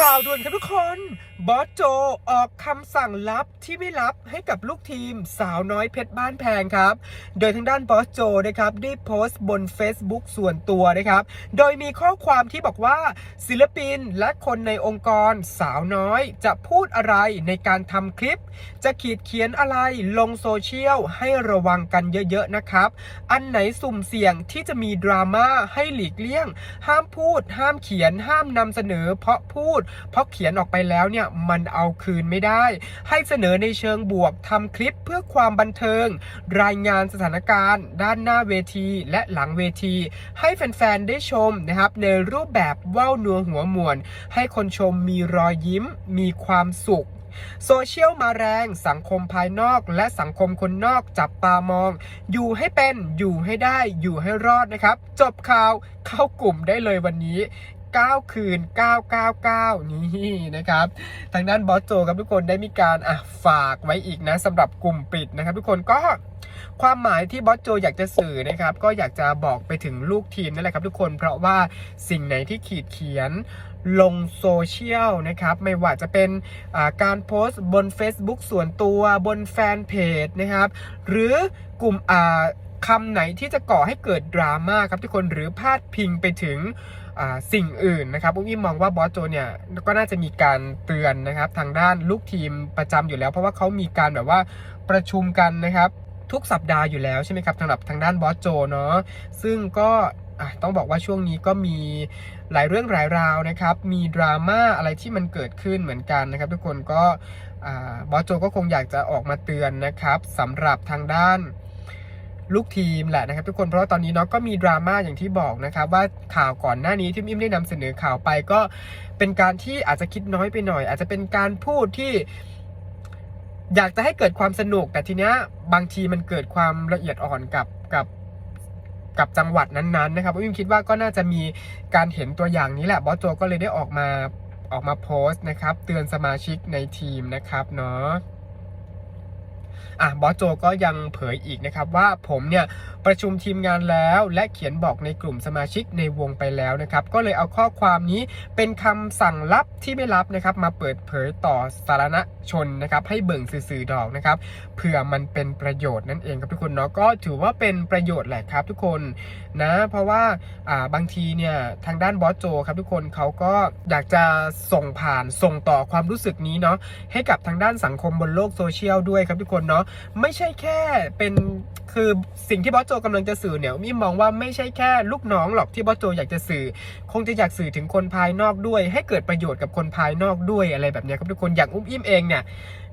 ข่าวด่วนครับทุกคน บอสโจออกคำสั่งลับที่ไม่ลับให้กับลูกทีมสาวน้อยเพชรบ้านแพงครับ โดยทางด้านบอสโจนะครับได้โพสต์บน Facebook ส่วนตัวนะครับ โดยมีข้อความที่บอกว่าศิลปินและคนในองค์กรสาวน้อยจะพูดอะไรในการทำคลิป จะขีดเขียนอะไรลงโซเชียลให้ระวังกันเยอะๆนะครับ อันไหนสุ่มเสี่ยงที่จะมีดราม่าให้หลีกเลี่ยง ห้ามพูด ห้ามเขียนห้ามนำเสนอ เพราะพูดเพราะเขียนออกไปแล้วเนี่ยมันเอาคืนไม่ได้ ให้เสนอในเชิงบวกทำคลิปเพื่อความบันเทิง รายงานสถานการณ์ ด้านหน้าเวทีและหลังเวที ให้แฟนๆได้ชมนะครับในรูปแบบว่าวนัวหัวมวลให้คนชมมีรอยยิ้ม มีความสุขโซเชียลมาแรงสังคมภายนอกและสังคมคนนอกจับตามอง อยู่ให้เป็นอยู่ให้ได้อยู่ให้รอดนะครับ จบข่าวเข้ากลุ่มได้เลยวันนี้ 9 คืน 999 นี่นะครับ ทางด้านบอสโจครับทุกคนได้มีการอะฝากไว้อีกนะสำหรับกลุ่มปิดนะครับ ทุกคนก็ความหมายที่บอสโจอยากจะสื่อนะครับ ก็อยากจะบอกไปถึงลูกทีมนั่นแหละครับทุกคนเพราะว่าสิ่งไหนที่ขีดเขียนลงโซเชียลนะครับ ไม่ว่าจะเป็นการโพสต์บน Facebook ส่วนตัวบนแฟนเพจนะครับ หรือกลุ่มคำไหนที่จะก่อให้เกิดดราม่าครับทุกคนหรือพาดพิงไปถึง สิ่งอื่นนะครับอุ้มอิมมองว่าบอสโจเนี่ยก็น่าจะมีการเตือนนะครับ ทางด้านลูกทีมประจำอยู่แล้ว เพราะว่าเขามีการแบบว่าประชุมกันนะครับ ทุกสัปดาห์อยู่แล้วใช่ไหมครับสำหรับทางด้านบอสโจเนาะซึ่งก็ต้องบอกว่าช่วงนี้ก็มีหลายเรื่องหลายราวนะครับ มีดราม่าอะไรที่มันเกิดขึ้นเหมือนกันนะครับ ทุกคนก็อบอสโจก็คงอยากจะออกมาเตือนนะครับสำหรับทางด้าน ลูกทีมแหละนะครับทุกคนเพราะว่าตอนนี้เนาะก็มีดราม่าอย่างที่บอกนะครับว่าข่าวก่อนหน้านี้ที่อิมได้นำเสนอข่าวไปก็เป็นการที่อาจจะคิดน้อยไปหน่อย อาจจะเป็นการพูดที่อยากจะให้เกิดความสนุกแต่ทีเนี้ยบางทีมันเกิดความละเอียดอ่อนกับกับกับจังหวัดนั้นๆนะครับวิมคิดว่าก็น่าจะมีการเห็นตัวอย่างนี้แหละบอสโจก็เลยได้ออกมาออกมาโพสต์นะครับ เตือนสมาชิกในทีมนะครับเนาะ อะบอสโจก็ยังเผยอีกนะครับว่าผมเนี่ยประชุมทีมงานแล้วและเขียนบอกในกลุ่มสมาชิกในวงไปแล้วนะครับ ก็เลยเอาข้อความนี้เป็นคำสั่งลับที่ไม่ลับนะครับ มาเปิดเผยต่อสาธารณชนนะครับ ให้เบิ่งสื่อดอกนะครับเผื่อมันเป็นประโยชน์นั่นเองครับทุกคนเนาะก็ถือว่าเป็นประโยชน์แหละครับทุกคนนะเพราะว่าอ่าบางทีเนี่ยทางด้านบอสโจครับทุกคนเขาก็อยากจะส่งผ่านส่งต่อความรู้สึกนี้เนาะให้กับทางด้านสังคมบนโลกโซเชียลด้วยครับทุกคนเนาะไม่ใช่แค่เป็นคือสิ่งที่บอสโจกำลังจะสื่อเนี่ยมิมองว่าไม่ใช่แค่ลูกน้องหรอกที่บอสโจอยากจะสื่อ คงจะอยากสื่อถึงคนภายนอกด้วย ให้เกิดประโยชน์กับคนภายนอกด้วยอะไรแบบนี้ครับทุกคนอย่างอุ้มอิ่มเองเนี่ย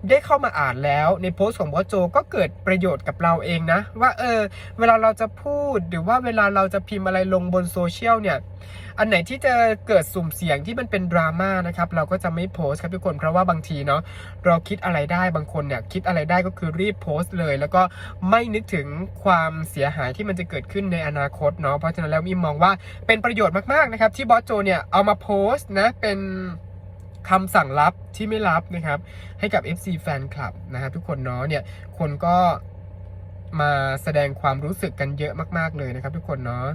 ได้เข้ามาอ่านแล้วในโพสต์ของบอสโจก็เกิดประโยชน์กับเราเองนะ ว่าเออ เวลาเราจะพูดหรือว่าเวลาเราจะพิมพ์อะไรลงบนโซเชียลเนี่ย อันไหนที่จะเกิดสุ่มเสี่ยงที่มันเป็นดราม่านะครับเราก็จะไม่โพสต์ครับทุกคนเพราะว่าบางทีเนาะเราคิดอะไรได้บางคนเนี่ยคิดอะไรได้ก็คือรีบโพสต์เลย แล้วก็ไม่นึกถึงความเสียหายที่มันจะเกิดขึ้นในอนาคตเนาะเพราะฉะนั้นแล้วมิมมองว่าเป็นประโยชน์มากๆนะครับที่บอสโจเนี่ยเอามาโพสต์นะเป็นคำสั่งลับที่ไม่ลับนะครับ ให้กับ FC แฟนคลับนะครับทุกคนเนาะเนี่ยคนก็มาแสดงความรู้สึกกันเยอะมาก ๆ เลยนะครับทุกคนเนาะ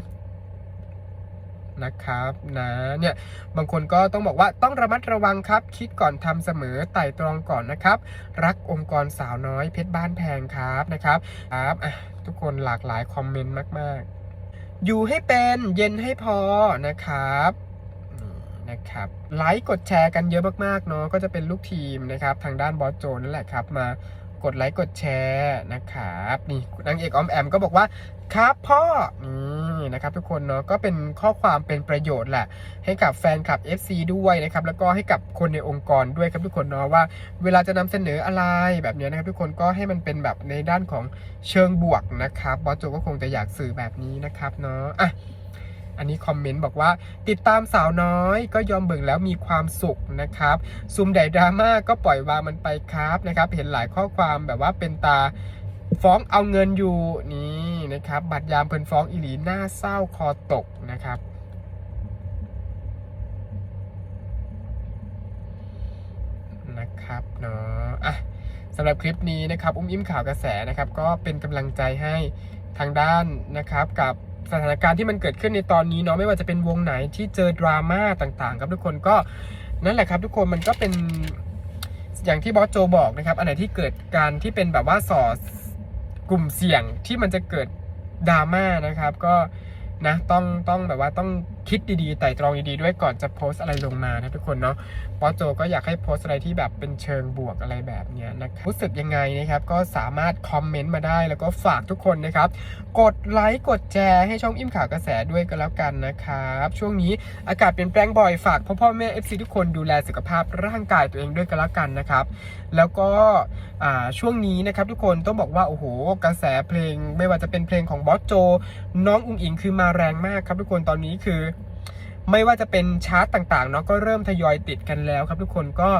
นะครับนะเนี่ยบางคนก็ต้องบอกว่าต้องระมัดระวังครับ คิดก่อนทำเสมอไต่ตรองก่อนนะครับ รักองค์กรสาวน้อยเพชรบ้านแพงครับนะครับครับทุกคนหลากหลายคอมเมนต์มาก ๆ อยู่ให้เป็นเย็นให้พอนะครับนี่นะครับไลค์กดแชร์กันเยอะมากๆเนาะก็จะเป็นลูกทีมนะครับ ทางด้านบอสโจนั่นแหละครับ มา กดไลค์กดแชร์นะครับนี่นางเอกออมแอมก็บอกว่าครับพ่อนี่นะครับทุกคนเนาะก็เป็นข้อความเป็นประโยชน์แหละให้กับแฟนคลับ FC ด้วยนะครับแล้วก็ให้กับคนในองค์กรด้วยครับทุกคนเนาะว่า เวลาจะนำเสนออะไรแบบเนี้ยนะครับ ทุกคนก็ให้มันเป็นแบบในด้านของเชิงบวกนะครับบอสโจก็คงจะอยากสื่อแบบนี้นะครับเนาะอะ อันนี้คอมเมนต์บอกว่า ติดตามสาวน้อย ก็ยอมเบิ่งแล้วมีความสุขนะครับซุมใดดราม่าก็ปล่อยวางมันไปครับนะครับ เห็นหลายข้อความแบบว่าเป็นตาฟ้องเอาเงินอยู่นี่นะครับ บัตรยามเพิ่นฟ้องอีหลีหน้าเศร้าคอตกนะครับนะครับเนาะอะสำหรับคลิปนี้นะครับ อุ้มอิ่มข่าวกระแสนะครับ ก็เป็นกำลังใจให้ทางด้านนะครับกับ สถานการณ์ที่มันเกิดขึ้นในตอนนี้เนาะไม่ว่าจะเป็นวงไหนที่เจอดราม่าต่างๆ ครับทุกคนก็นั่นแหละครับ ทุกคนมันก็เป็นอย่างที่บอสโจบอกนะครับ อันไหนที่เกิดการที่เป็นแบบว่าส่อกลุ่มเสี่ยงที่มันจะเกิดดราม่านะครับ ก็นะต้องต้องแบบว่าต้องคิดดีๆไต่ตรองดีๆด้วยก่อนจะโพสอะไรลงมานะทุกคนเนาะบอโจก็อยากให้โพสอะไรที่แบบเป็นเชิงบวกอะไรแบบเนี้ยนะครับรู้สึกยังไงนะครับก็สามารถคอมเมนต์มาได้แล้วก็ฝากทุกคนนะครับ กดไลค์กดแชร์ให้ช่องอิ่มข่าวกระแสด้วยก็แล้วกันนะครับช่วงนี้อากาศเปลี่ยนแปลงบ่อยฝากพ่อพ่อแม่ FC ทุกคนดูแลสุขภาพร่างกายตัวเองด้วยก็แล้วกันนะครับแล้วก็ช่วงนี้นะครับทุกคนต้องบอกว่าโอ้โหกระแสเพลง ไม่ว่าจะเป็นเพลงของบอสโจ น้องอุ๋งอิงคือมาแรงมากครับทุกคนตอนนี้คือ ไม่ว่าจะเป็นชาร์ตต่างๆเนาะก็เริ่มทยอยติดกันแล้วครับทุกคนก็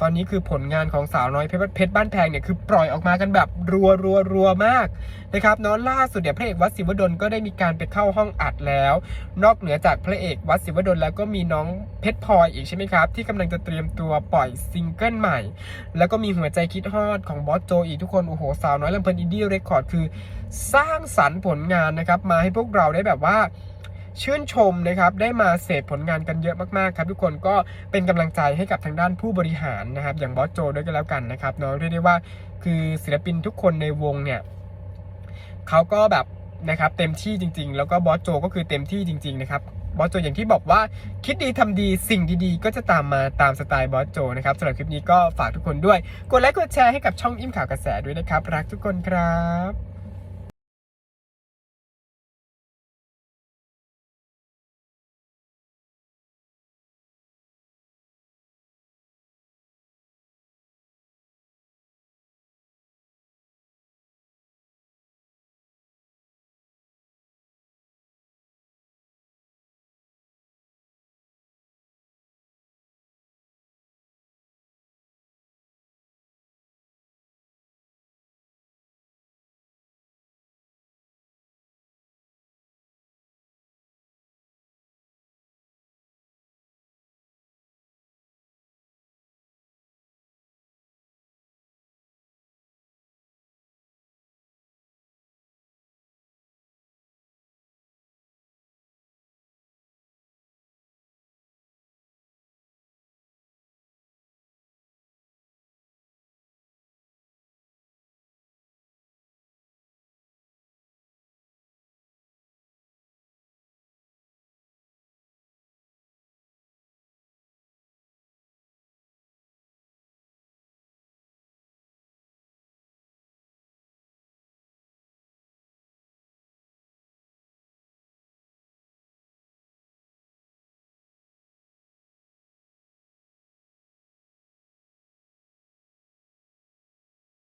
ตอนนี้คือผลงานของสาวน้อยเพชรเพชรบ้านแพงเนี่ยคือปล่อยออกมากันแบบรัวรัวรัวมากนะครับเนาะล่าสุดเดี๋ยวพระเอกวัดศิวดลก็ได้มีการไปเข้าห้องอัดแล้ว นอกเหนือจากพระเอกวัดศิวดลแล้วก็มีน้องเพชรพลอยอีกใช่ไหมครับ ที่กำลังจะเตรียมตัวปล่อยซิงเกิลใหม่ แล้วก็มีหัวใจคิดฮอดของบอสโจอีกทุกคน โอ้โห สาวน้อยลำเพลินอินดี้เรคคอร์ดคือ สร้างสรรค์ผลงานนะครับ มาให้พวกเราได้แบบว่า ชื่นชมนะครับได้มาเสพผลงานกันเยอะมากๆครับทุกคนก็เป็นกำลังใจให้กับทางด้านผู้บริหารนะครับ อย่างบอสโจด้วยกันแล้วกันนะครับเนาะเรียกได้ว่าคือศิลปินทุกคนในวงเนี่ยเขาก็แบบนะครับเต็มที่จริง ๆ แล้วก็บอสโจก็คือเต็มที่จริง ๆ นะครับบอสโจอย่างที่บอกว่าคิดดีทำดีสิ่งดีๆ ก็จะตามมาตามสไตล์บอสโจนะครับสำหรับคลิปนี้ก็ฝากทุกคนด้วย กดไลค์กดแชร์ให้กับช่องอิ่มข่าวกระแสด้วยนะครับ รักทุกคนครับ